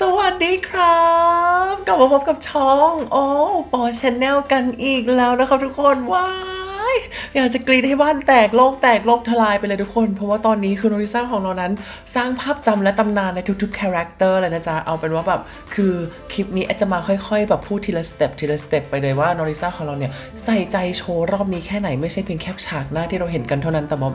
สวัสดีครับกลับมาพบกับช่อง โอ้ปอชแนลกันอีกแล้วนะครับทุกคนว้า อยากจะกรีดให้บ้านแตกโลกแตกโลกทลายไปเลยทุกคน เพราะว่าตอนนี้คือโนริซ่าของเรานั้น สร้างภาพจำและตำนานในทุกๆคาแรคเตอร์เลยนะจ๊ะ เอาเป็นว่าแบบคือคลิปนี้อดจะมาค่อยๆ แบบพูดทีละสเต็ปทีละสเต็ปไปเลยว่าโนริซ่าของเราเนี่ย ใส่ใจโชว์รอบนี้แค่ไหนไม่ใช่เพียงแค่ฉากหน้าที่เราเห็นกันเท่านั้นแต่ว่า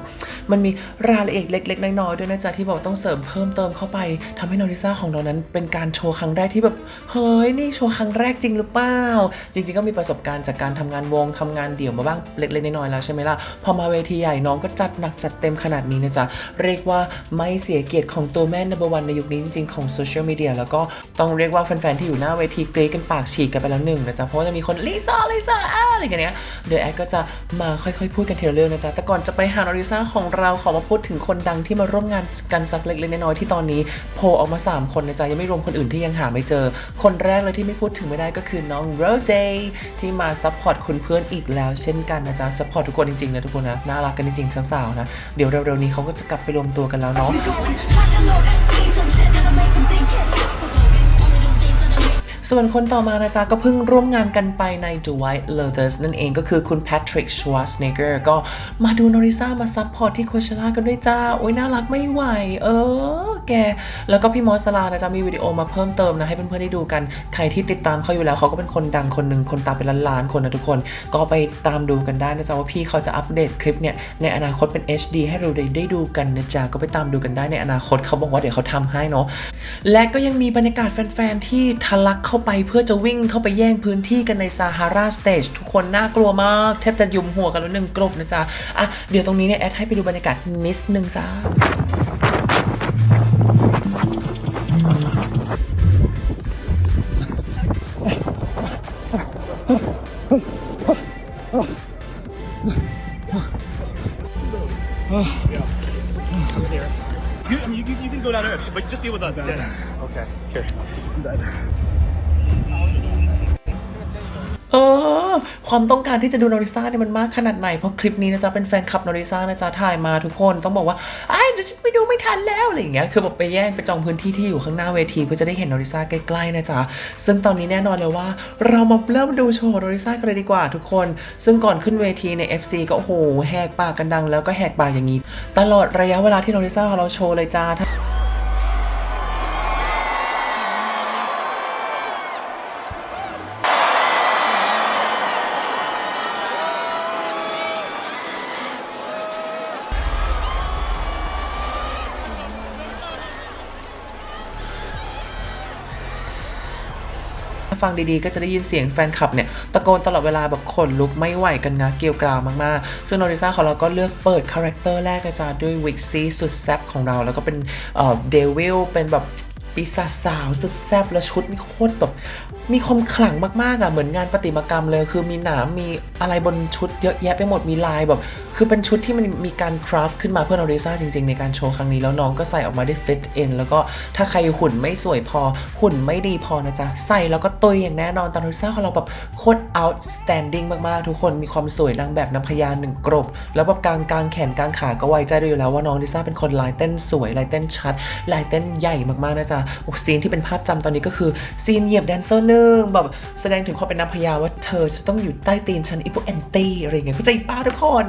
มันมีรายละเอียดเล็กๆน้อยๆด้วยนะจ๊ะที่บอกต้องเสริมเพิ่มเติมเข้าไปทำให้โนริซ่าของเรานั้น เป็นการโชว์ครั้งแรกที่แบบเฮ้ยนี่โชว์ครั้งแรกจริงหรือเปล่าจริง ๆก็มีประสบการณ์จากการทำงานวงทำงานเดี่ยวมาบ้างเล็กๆน้อยแล้วใช่ไหมล่ะ พอมาเวทีใหญ่น้องก็จัดหนักจัดเต็มขนาดนี้นะจ๊ะ เรียกว่าไม่เสียเกียรติของตัวแม่ number one ในยุคนี้จริงๆของโซเชียลมีเดียแล้วก็ต้องเรียกว่าแฟนๆที่อยู่หน้าเวทีกรี๊ดกันปากฉีกกันไปแล้วหนึ่งนะจ๊ะ เพราะจะมีคนลิซ่าลิซ่าอะไรกันเนี้ยเดี๋ยวแอดก็จะมาค่อยๆพูดกันทีละเรื่องนะจ๊ะแต่ก่อนจะไปหาโนริซ่าของเราขอมาพูดถึงคนดังที่มาร่วมงานกันสักเล็กๆน้อยๆที่ตอนนี้โผล่ออกมา 3 คนนะจ๊ะยังไม่รวมคนอื่นที่ยังหาไม่เจอ คนแรกเลยที่ไม่พูดถึงไม่ได้ก็คือน้องโรเซที่มาซัพพอร์ตคุณเพื่อนอีกแล้วเช่นกันนะจ๊ะซัพพอร์ตทุกคนจริงๆนะทุกคนนะ น่ารักกันจริงๆสาวๆนะ เดี๋ยวเร็วๆนี้เขาก็จะกลับไปรวมตัวกันแล้วเนาะ ส่วนคนต่อมานะจ๊ะก็เพิ่งร่วมงานกันไปใน The White Lotus นั่นเองก็คือคุณ Patrick Schwarzenegger ก็มาดูโนริซ่ามาซัพพอร์ตที่โคเชล่ากันด้วยจ้า โอ้ยน่ารักไม่ไหว เออ แก แล้วก็พี่มอสลานะจ๊ะ มีวิดีโอมาเพิ่มเติมนะ ให้เพื่อนๆได้ดูกัน ใครที่ติดตามเขาอยู่แล้วเขาก็เป็นคนดังคนหนึ่งคนตามเป็นล้านๆคนนะทุกคน ก็ไปตามดูกันได้นะจ๊ะว่าพี่เขาจะอัปเดตคลิปเนี่ยในอนาคตเป็น HD ให้เราได้ได้ดูกันนะจ๊ะก็ไปตามดูกันได้ในอนาคตเขาบอกว่าเดี๋ยวเขาทำให้เนาะและก็ยังมีบรรยากาศแฟนๆที่ทะลักเข้าไปเพื่อจะวิ่งเข้าไปแย่งพื้นที่กันในซาฮาราสเตจทุกคนน่ากลัวมากแทบจะยุมหัวกันแล้วหนึ่งกลบนะจ๊ะอะเดี๋ยวตรงนี้เนี่ยแอดให้ไปดูบรรยากาศนิดนึงจ้า เออ ความต้องการที่จะดูโนริซ่าเนี่ยมันมากขนาดไหน เพราะคลิปนี้นะจ๊ะ เป็นแฟนคลับโนริซ่านะจ๊ะ ถ่ายมาทุกคนต้องบอกว่า ไอ้เดี๋ยวฉันไปดูไม่ทันแล้วอะไรอย่างเงี้ย คือแบบไปแย่งไปจองพื้นที่ที่อยู่ข้างหน้าเวทีเพื่อจะได้เห็นโนริซ่าใกล้ๆนะจ๊ะ ซึ่งตอนนี้แน่นอนเลยว่า เรามาเริ่มดูโชว์โนริซ่ากันเลยดีกว่าทุกคน ซึ่งก่อนขึ้นเวทีใน FC ก็โอ้โหแหกปากกันดัง แล้วก็แหกปากอย่างนี้ ตลอดระยะเวลาที่โนริซ่าของเราโชว์เลยจ้า ฟังดีๆ ก็จะได้ยินเสียงแฟนคลับเนี่ยตะโกนตลอดเวลาแบบขนลุกไม่ไหวกันนะเกลียวกราวมากๆ ซึ่งโนริซ่าของเราก็เลือกเปิดคาแรคเตอร์แรกนะจ๊ะด้วยวิกซี่สุดแซ่บของเรา แล้วก็เป็นเดวิลเป็นแบบปีศาจสาวสุดแซ่บแล้วชุดนี่โคตรแบบ มีความขลังมากๆอะเหมือนงานประติมากรรมเลย คือมีหนามมีอะไรบนชุดเยอะแยะไปหมดมีลายแบบ คือเป็นชุดที่มันมีการคราฟขึ้นมาเพื่อโนริซ่าจริงๆ ในการโชว์ครั้งนี้แล้วน้องก็ใส่ออกมาได้ฟิตเอินแล้วก็ถ้าใครหุ่นไม่สวยพอ หุ่นไม่ดีพอนะจ๊ะ ใส่แล้วก็ตุยอย่างแน่นอนต่โนริซ่าของเราแบบโคตร outstanding มากๆ ทุกคนมีความสวยนางแบบนางพญาหนึ่งกรบ แล้วแบบกลางกลางแขนกลางขาก็ไว้ใจได้อยู่แล้วว่าน้องลิซ่าเป็นคนลายเต้นสวยลายเต้นชัดลายเต้นใหญ่มากๆนะจ๊ะโอ้ซีนที่เป็นภาพจำตอนนี้ก็คือซีนเหยียบแดนเซอร์หนึ่งแบบแสดงถึงความเป็นนางพญาว่าเธอจะต้องอยู่ใต้ตีนฉันอีพวกแอนตี้อะไรเงี้ยเข้าใจป้าทุกคน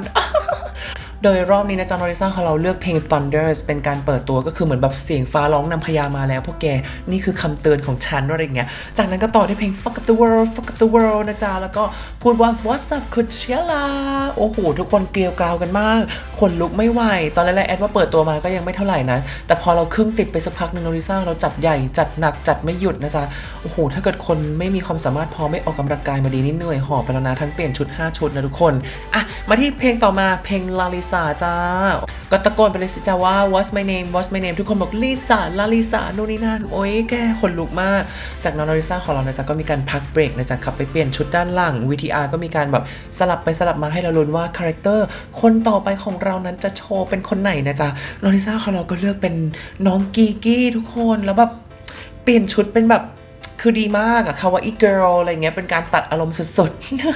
โดยรอบนี้นะจ๊ะนอริซ่าของเราเลือกเพลง Thunders เป็นการเปิดตัวก็คือเหมือนแบบเสียงฟ้าร้องนำพญามาแล้วพวกแกนี่คือคำเตือนของฉันอะไรเงี้ย จากนั้นก็ต่อด้วยเพลง Fuck up the world Fuck up the world นะจ๊ะ แล้วก็พูดว่า What's up Coachella โอ้โห ทุกคนเกลียวกราวกันมาก คนลุกไม่ไหว ตอนแรกๆแอดว่าเปิดตัวมาก็ยังไม่เท่าไหร่นะ แต่พอเราครึ่งติดไปสักพักนึงนอริซ่าเราจัดใหญ่จัดหนักจัดไม่หยุดนะจ๊ะ โอ้โห ถ้าเกิดคนไม่มีความสามารถพอไม่ออกกำลังกายมาดีนี่เหนื่อยหอบไปแล้วนะทั้งเปลี่ยนชุด 5 ชุดนะทุกคน อะ มาที่เพลงต่อมาเพลงลาลิซาจ้า ก็ตะโกนไปเลยสิจ้าว่า what's my name what's my name ทุกคนบอกลิซาลาลิซาโน่นนี่นั่นโอ้ยแกคนลุกมาก จากนั้นลาลิซาของเรานะจ๊ะก็มีการพักเบรกนะจ๊ะขับไปเปลี่ยนชุดด้านหลัง VTR ก็มีการแบบสลับไปสลับมาให้เราลุ้นว่าคาแรคเตอร์คนต่อไปของเรานั้นจะโชว์เป็นคนไหนนะจ๊ะลาลิซาของเราก็เลือกเป็นน้องกีกี้ทุกคนแล้วแบบเปลี่ยนชุดเป็นแบบ คือดีมากอะคาวาอีเกิลอะไรเงี้ยเป็นการตัดอารมณ์สุด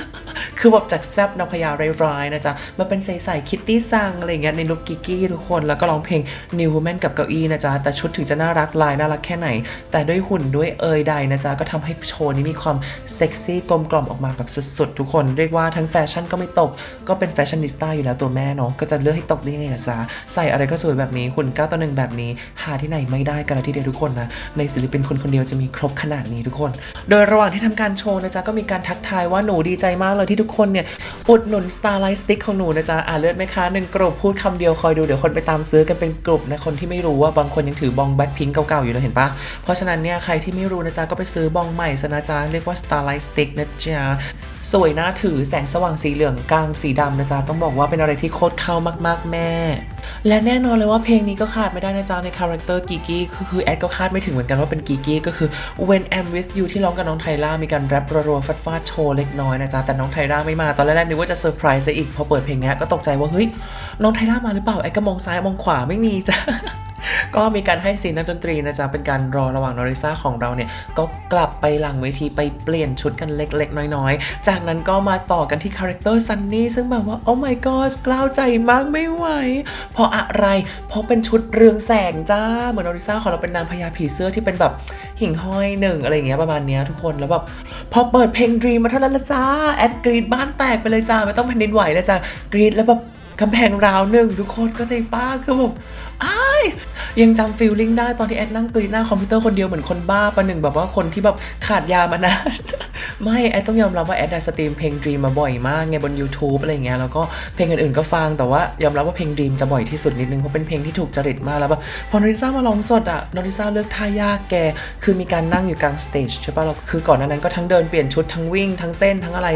ๆ คือแบบจากแซบนาพญาร้ายๆนะจ๊ะมาเป็นใสๆคิตตี้ซังอะไรเงี้ยในลุคกิกี้ทุกคน แล้วก็ร้องเพลง New Woman กับเก้าอี้นะจ๊ะ แต่ชุดถึงจะน่ารักลายน่ารักแค่ไหน แต่ด้วยหุ่นด้วยเอยใดนะจ๊ะ ก็ทำให้โชว์นี้มีความเซ็กซี่กลมกล่อมออกมาแบบสุดๆ ทุกคน เรียกว่าทั้งแฟชั่นก็ไม่ตก ก็เป็นแฟชั่นนิสต้าอยู่แล้วตัวแม่เนาะก็จะเลือกให้ตกได้ไงล่ะจ๊ะใส่อะไรก็สวยแบบนี้หุ่น9ต่อหนึ่งแบบนี้ หาที่ไหนไม่ได้กันละทีเดียวทุกคนนะในศิลปินคนคนเดียวจะมีครบขนาดนี้ทุกคน โดยระหว่างที่ทำการโชว์นะจ๊ะก็มีการทักทายว่าหนูดีใจมากเลยที่ทุกคนเนี่ยอุดหนุน Starlight Stick ของหนูนะจ๊ะอ่าเลือดไหมคะหนึ่งกลุ่มพูดคำเดียวคอยดูเดี๋ยวคนไปตามซื้อกันเป็นกลุ่มนะคนที่ไม่รู้ว่าบางคนยังถือบองแบ็คพิงเก่าๆอยู่เลยเห็นปะเพราะฉะนั้นเนี่ยใครที่ไม่รู้นะจ๊ะก็ไปซื้อบองใหม่ซะนะจ๊ะเรียกว่า Starlight Stick นะจ๊ะสวยน่าถือแสงสว่างสีเหลืองกลางสีดำนะจ๊ะ ต้องบอกว่าเป็นอะไรที่โคตรเข้ามากๆแม่ และแน่นอนเลยว่าเพลงนี้ก็ขาดไม่ได้นะจ๊ะ ในคาแรคเตอร์กีกี้คือคือแอดก็คาดไม่ถึงเหมือนกันว่าเป็นกีกี้ก็คือ When I'm with you ที่ร้องกับน้องไทล่า มีการแรปรัวๆฟาดๆโชว์เล็กน้อยนะจ๊ะ แต่น้องไทล่าไม่มา ตอนแรกๆนึกว่าจะเซอร์ไพรส์ซะอีกพอเปิดเพลงนี้ก็ตกใจว่าเฮ้ยน้องไทล่ามาหรือเปล่าแอดก็มองซ้ายมองขวาไม่มีจ้ะ ก็มีการให้ซีนนักดนตรีนะจ๊ะ เป็นการรอระหว่างนอริซ่าของเราเนี่ย ก็กลับไปหลังเวทีไปเปลี่ยนชุดกันเล็กๆ น้อยๆ จากนั้นก็มาต่อกันที่คาแรคเตอร์ซันนี่ซึ่งแบบว่า โอ้ my god กล้าวใจมากไม่ไหว เพราะอะไร เพราะเป็นชุดเรืองแสงจ้า เหมือนนอริซ่าของเราเป็นนางพญาผีเสื้อที่เป็นแบบหิ่งห้อยหนึ่งอะไรอย่างเงี้ยประมาณเนี้ยทุกคนแล้วแบบพอเปิดเพลง Dream มาเท่านั้นละจ้าแอดกรีดบ้านแตกไปเลยจ้าไม่ต้องแผ่นดินไหวแล้วจ้ากรีดแล้วแบบกำแพงราวหนึ่งทุกคนก็ใจป้าคือแบบ อ้ายยังจำฟีลลิ่งได้ตอนที่แอดนั่งกรีดหน้าคอมพิวเตอร์คนเดียวเหมือนคนบ้าประหนึ่งแบบว่าคนที่แบบขาดยามานานไม่แอดต้องยอมรับว่าแอดได้สตรีมเพลง Dream มาบ่อยมากไงบน YouTube อะไรเงี้ยแล้วก็เพลงอื่นๆก็ฟังแต่ว่ายอมรับว่าเพลง Dream จะบ่อยที่สุดนิดนึงเพราะเป็นเพลงที่ถูกจริตมากแล้วแบบพอนอริซ่ามาร้องสดอะนอริซ่าเลือกท่ายากแกคือมีการนั่งอยู่กลางสเตจใช่ปะเราคือก่อนหน้านั้นก็ทั้งเดินเปลี่ยนชุดทั้งวิ่งทั้งเต้นทั้งอะไร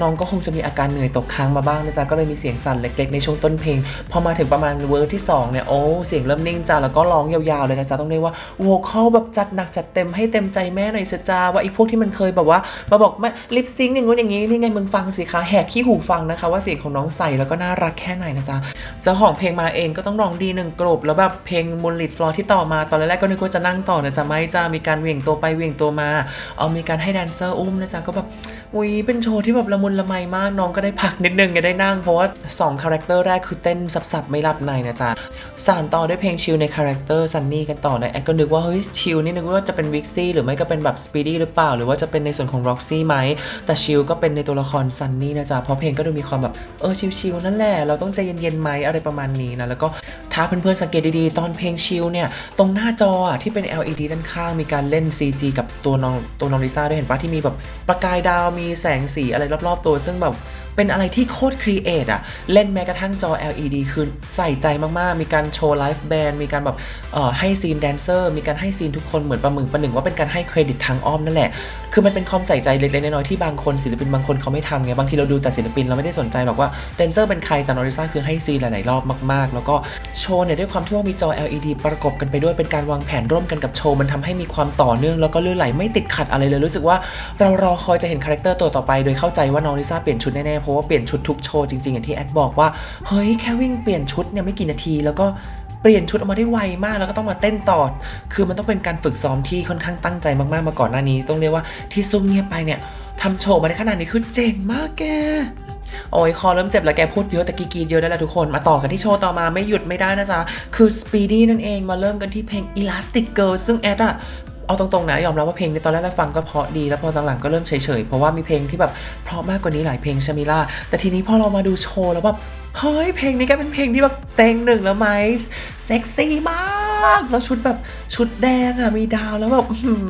น้องก็คงจะมีอาการเหนื่อยตกค้างมาบ้างนะจ๊ะก็เลยมีเสียงสั่นเล็กๆในช่วงต้นเพลงพอมาถึงประมาณเวอร์ที่สองเนี่ยโอ้เสียงเริ่มนิ่งจ้าแล้วก็ร้องยาวๆเลยนะจ๊ะต้องเรียกว่าโวคอลแบบจัดหนักจัดเต็มให้เต็มใจแม่หน่อยสิจ้าว่าไอ้พวกที่มันเคยแบบว่ามาบอกแม่ลิปซิงค์อย่างงู้นอย่างนี้นี่ไงมึงฟังสิคะแหกขี้หูฟังนะคะ ว่าเสียงของน้องใสแล้วก็น่ารักแค่ไหนนะจ๊ะเจ้าของเพลงมาเองก็ต้องร้องดีหนึ่งกลบแล้วแบบเพลงมูลลิดฟลอร์ที่ต่อมาตอนแรกๆก็นึกว่าจะนั่งต่อนะจ๊ะไม่จ้ามีการเหวี่ยงตัวไปเหวี่ยงตัวมาเอามีการให้แดนเซอร์อุ้มนะจ๊ะก็แบบ อุ้ยเป็นโชว์ที่แบบละมุนละไมมากน้องก็ได้พักนิดนึงไงได้นั่ง เพราะว่า2คาแรคเตอร์แรกคือเต้นสับๆไม่รับในนะจ๊ะสานต่อด้วยเพลงชิลในคาแรคเตอร์ซันนี่กันต่อนะแอดก็นึกว่าเฮ้ยชิลนี่นึกว่าจะเป็นวิกซี่หรือไม่ก็เป็นแบบสปีดี้หรือเปล่า หรือว่าจะเป็นในส่วนของร็อกซี่ไหมแต่ชิลก็เป็นในตัวละครซันนี่นะจ๊ะเพราะเพลงก็ดูมีความแบบเออชิลๆนั่นแหละเราต้องใจเย็นๆไหมอะไรประมาณนี้นะแล้วก็ถ้าเพื่อนๆสังเกตดีๆ ตอนเพลงชิลเนี่ยตรงหน้าจอที่เป็น LED ด้านข้างมีการเล่น CG กับตัวน้องตัวน้องลิซ่าด้วยเห็นปะที่มีแบบประกายดาวมีแสงสีอะไรรอบๆตัว ซึ่งแบบ เป็นอะไรที่โคตรครีเอทอะเล่นแม้กระทั่งจอ LED คือใส่ใจมากๆ มีการโชว์ไลฟ์แบนด์มีการแบบเอ่อให้ซีนแดนเซอร์ มีการให้ซีนทุกคนเหมือนประมึงประหนึ่งว่าเป็นการให้เครดิตทางอ้อมนั่นแหละ คือมันเป็นความใส่ใจเล็กๆน้อยๆที่บางคนศิลปินบางคนเขาไม่ทำไง บางทีเราดูแต่ศิลปินเราไม่ได้สนใจหรอกว่าแดนเซอร์เป็นใคร แต่นอริซ่าคือให้ซีนหลายๆรอบมากๆ แล้วก็โชว์เนี่ยด้วยความที่ว่ามีจอ LED ประกบกันไปด้วยเป็นการวางแผนร่วมกันกับโชว์มันทำให้มีความต่อเนื่องแล้วก็ลื่นไหลไม่ติดขัดอะไรเลยรู้สึกว่าเรารอคอยจะเห็นคาแรคเตอร์ตัวต่อไปโดยเข้าใจว่าน้องลิซ่าเปลี่ยนชุดแน่ๆเพราะว่าเปลี่ยนชุดทุกโชว์จริงๆอย่างที่แอดบอกว่าเฮ้ยแค่วิ่งเปลี่ยนชุดเนี่ยไม่กี่นาที แล้วก็เปลี่ยนชุดออกมาได้ไวมากแล้วก็ต้องมาเต้นต่อ คือมันต้องเป็นการฝึกซ้อมที่ค่อนข้างตั้งใจมากๆมาก่อนหน้านี้ ต้องเรียกว่าที่ซุ่มเงียบไปเนี่ยทำโชว์มาได้ขนาดนี้คือเจ๋งมากแกโอ้ยคอเริ่มเจ็บแล้วแกพูดเยอะแต่กีกีเยอะได้แล้วทุกคน มาต่อกันที่โชว์ต่อมาไม่หยุดไม่ได้นะจ๊ะ คือ Speedy นั่นเองมาเริ่มกันที่เพลง Elastic Girl ซึ่งแอดอะ เอาตรงๆนะยอมรับว่าเพลงในตอนแรกฟังก็เพราะดีแล้วพอหลังๆก็เริ่มเฉยๆเพราะว่ามีเพลงที่แบบเพราะมากกว่านี้หลายเพลงชามิล่าแต่ทีนี้พอเรามาดูโชว์แล้วแบบเฮ้ยเพลงนี้ก็เป็นเพลงที่แบบเต็งหนึ่งแล้วไหมเซ็กซี่มากแล้วชุดแบบชุดแดงอะมีดาวแล้วแบบหือ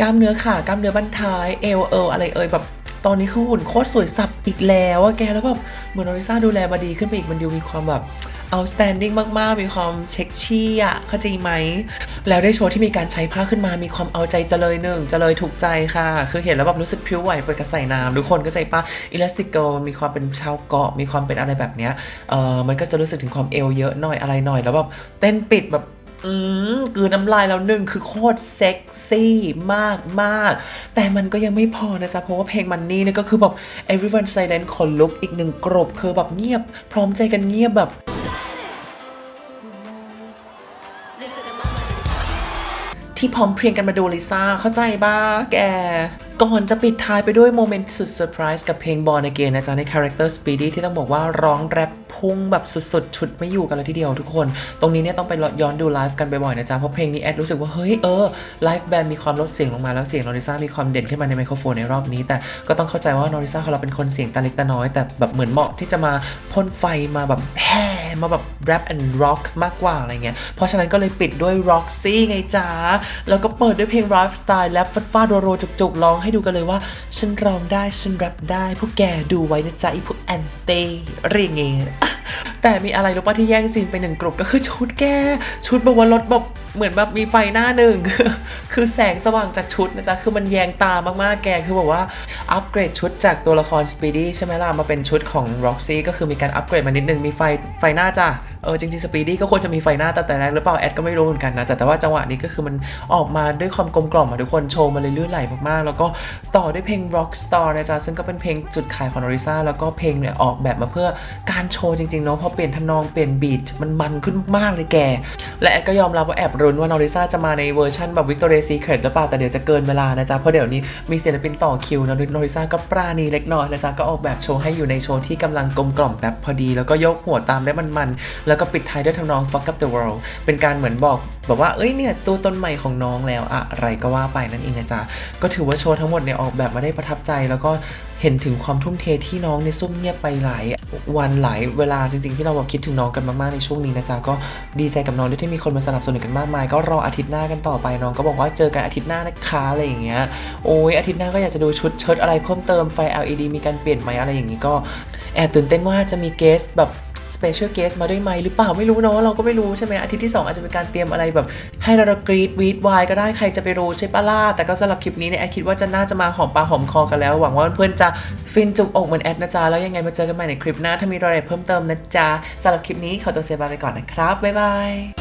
กล้ามเนื้อขากล้ามเนื้อบั้นท้ายเอวเอวอะไรเอ่ยแบบตอนนี้คือหุ่นโคตรสวยสับอีกแล้วอะแกแล้วแบบเหมือนอริซ่าดูแลมาดีขึ้นไปอีกมันดูมีความแบบ outstanding มากๆ มีความเช็คชี่อะเข้าใจไหม แล้วได้โชว์ที่มีการใช้ผ้าขึ้นมา มีความเอาใจเจเลยหนึ่งเจเลยถูกใจค่ะ คือเห็นแล้วแบบรู้สึกพิ้วไหวไปกับใส่น้ำทุกคนก็ใจป้า elastic girl มีความเป็นชาวเกาะ มีความเป็นอะไรแบบเนี้ย เออมันก็จะรู้สึกถึงความเอวเยอะหน่อยอะไรหน่อยแล้วแบบเต้นปิดแบบอืมกลืนน้ำลายแล้วหนึ่งคือโคตรเซ็กซี่มากมากแต่มันก็ยังไม่พอนะจ๊ะ เพราะว่าเพลงมันนี่เนี่ยก็คือแบบ everyone silent คนลุกอีกหนึ่งกรบคือแบบเงียบ พร้อมใจกันเงียบแบบ ที่พร้อมเพรียงกันมาดูลิซ่าเข้าใจบ้าแก ก่อนจะปิดท้ายไปด้วยโมเมนต์สุดเซอร์ไพรส์กับเพลง Born Again นะจ๊ะในคาแรคเตอร์ Speedy ที่ต้องบอกว่าร้องแรปพุ่งแบบสุดๆ ชุดไม่อยู่กันเลยทีเดียวทุกคน ตรงนี้เนี่ยต้องไปย้อนดูไลฟ์กันบ่อยๆนะจ๊ะ เพราะเพลงนี้แอดรู้สึกว่าเฮ้ยเออไลฟ์แบนด์มีความลดเสียงลงมาแล้วเสียงนอริซ่ามีความเด่นขึ้นมาในไมโครโฟนในรอบนี้ แต่ก็ต้องเข้าใจว่านอริซ่าของเราเป็นคนเสียงตาเล็กตาน้อย แต่แบบเหมือนเหมาะที่จะมาพ่นไฟมาแบบแห่มาแบบแรปแอนด์ร็อกมากกว่าอะไรเงี้ย เพราะฉะนั้นก็เลยปิดด้วย Roxy ไงจ๊ะแล้วก็เปิดด้วยเพลง Life Style แรปฟาดๆโรๆจุกๆร้องให้ดูกันเลยว่า ฉันร้องได้ฉันแรปได้ พวกแกดูไว้นะจ๊ะไอพวกแอนตี้เรียงเงี้แต่มีอะไรรู้ป่ะที่แย่งซีนไปหนึ่งกลุ่มก็คือชุดแกชุดบวรถแบบเหมือนแบบมีไฟหน้าหนึ่ง คือแสงสว่างจากชุดนะจ๊ะ คือมันแยงตามากๆแกคือแบบว่าอัปเกรดชุดจากตัวละคร Speedy ใช่ไหมล่ะมาเป็นชุดของ Roxy ก็คือมีการอัปเกรดมานิดนึงมีไฟไฟหน้าจ้ะ เออจริงๆ Speedy ก็ควรจะมีไฟหน้าตั้งแต่แรกหรือเปล่าแอดก็ไม่รู้เหมือนกันนะแต่แต่ว่าจังหวะนี้ก็คือมันออกมาด้วยความกลมกล่อมอะทุกคนโชว์มาเลยลื่นไหลมากๆ แล้วก็ต่อด้วยเพลง Rockstar นะจ๊ะซึ่งก็เป็นเพลงจุดขายของ Norisa แล้วก็เพลงเนี่ยออกแบบมาเพื่อการโชว์จริงๆเนาะพอเปลี่ยนทนองเปลี่ยนบีทมันมันขึ้นมากเลยแก และแอดก็ยอมรับว่าแอบรุนว่านอริซาจะมาในเวอร์ชันแบบ Victoria's Secret หรือเปล่าแต่เดี๋ยวจะเกินเวลานะจ๊ะเพราะเดี๋ยวนี้มีศิลปินต่อคิวนะนอริซาก็ปราณีเล็กน้อยนะจ๊ะก็ออกแบบโชว์ให้อยู่ในโชว์ที่กำลังกลมกล่อมแบบพอดี แล้วก็ยกหัวตามได้มันๆแล้วก็ปิดท้ายด้วยทำนอง fuck up the world เป็นการเหมือนบอกแบบว่า เอ้ยเนี่ยตัวตนใหม่ของน้องแล้วอะไรก็ว่าไปนั่นเองนะจ๊ะ ก็ถือว่าโชว์ทั้งหมดเนี่ยออกแบบมาได้ประทับใจแล้วก็เห็นถึงความทุ่มเทที่น้องเนี่ยซุ่มเงียบไปหลายวันหลายเวลาจริงๆที่เราแบบคิดถึงน้องกันมากๆในช่วงนี้นะจ๊ะก็ดีใจกับน้องด้วยที่มีคนมาสนับสนุนกันมากมาย ก็รออาทิตย์หน้ากันต่อไปน้องก็บอกว่าเจอกันอาทิตย์หน้านะคะอะไรอย่างเงี้ยโอ้ยอาทิตย์หน้าก็อยากจะดูชุดเชิ้ตอะไรเพิ่มเติมไฟ LED มีการเปลี่ยนไหมอะไรอย่างงี้ก็แอบตื่นเต้นว่าจะมีเกสแบบ สเปเชียลเกสมาด้วยไหมหรือเปล่าไม่รู้เนาะเราก็ไม่รู้ใช่ไหมอาทิตย์ที่ 2 อาจจะเป็นการเตรียมอะไรแบบ ให้เรากรีดวีดวายก็ได้ใครจะไปรู้ใช่ปะล่าแต่ก็สำหรับคลิปนี้เนี่ยแอดคิดว่าจะน่าจะมาหอมปากหอมคอกันแล้ว หวังว่าเพื่อนๆจะฟินจุกอกเหมือนแอดนะจ๊ะแล้วยังไงมาเจอกันใหม่ในคลิปหน้าถ้ามีรายละเอียดเพิ่มเติมนะจ๊ะสำหรับคลิปนี้ขอตัวเซบายไปก่อนนะครับบ๊ายบาย